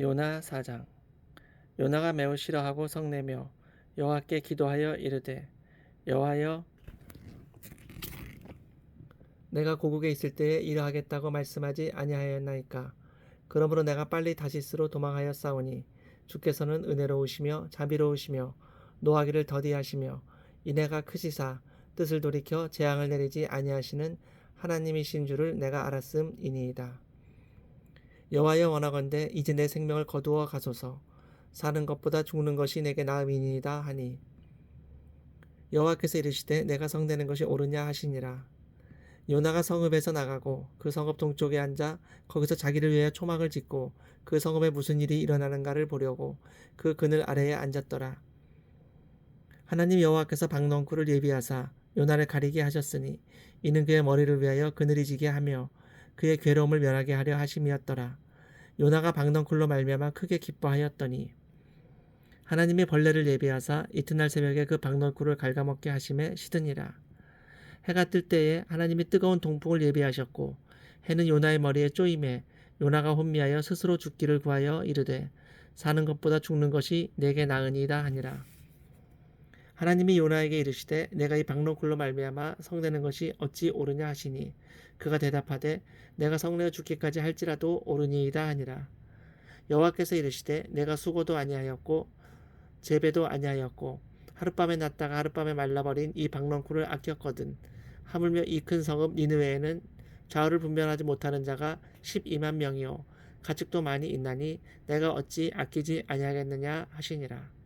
요나 사장 요나가 매우 싫어하고 성내며 여호와께 기도하여 이르되 여호와여 내가 고국에 있을 때에 이러하겠다고 말씀하지 아니하였나이까 그러므로 내가 빨리 다시스로 도망하여 싸우니 주께서는 은혜로우시며 자비로우시며 노하기를 더디하시며 인애가 크시사 뜻을 돌이켜 재앙을 내리지 아니하시는 하나님이신 줄을 내가 알았음이니이다. 여호와여 원하건대 이제 내 생명을 거두어 가소서. 사는 것보다 죽는 것이 내게 나음이니이다 하니. 여호와께서 이르시되 내가 성내는 것이 옳으냐 하시니라. 요나가 성읍에서 나가고 그 성읍 동쪽에 앉아 거기서 자기를 위하여 초막을 짓고 그 성읍에 무슨 일이 일어나는가를 보려고 그 그늘 아래에 앉았더라. 하나님 여호와께서 박넝쿨을 예비하사 요나를 가리게 하셨으니 이는 그의 머리를 위하여 그늘이 지게 하며 그의 괴로움을 면하게 하려 하심이었더라. 요나가 박넝쿨로 말미암아 크게 기뻐하였더니 하나님이 벌레를 예비하사 이튿날 새벽에 그 박넝쿨을 갉아먹게 하심에 시드니라. 해가 뜰 때에 하나님이 뜨거운 동풍을 예비하셨고 해는 요나의 머리에 쪼임에 요나가 혼미하여 스스로 죽기를 구하여 이르되 사는 것보다 죽는 것이 내게 나으니이다 하니라. 하나님이 요나에게 이르시되 내가 이 박노굴로 말미암아 성내는 것이 어찌 옳으냐 하시니 그가 대답하되 내가 성내어 죽기까지 할지라도 옳으니이다 하니라. 여호와께서 이르시되 내가 수고도 아니하였고 재배도 아니하였고 하룻밤에 났다가 하룻밤에 말라버린 이 박넝쿨을 아꼈거든. 하물며 이 큰 성읍 니느웨에는 좌우를 분별하지 못하는 자가 12만 명이요. 가축도 많이 있나니 내가 어찌 아끼지 아니하겠느냐 하시니라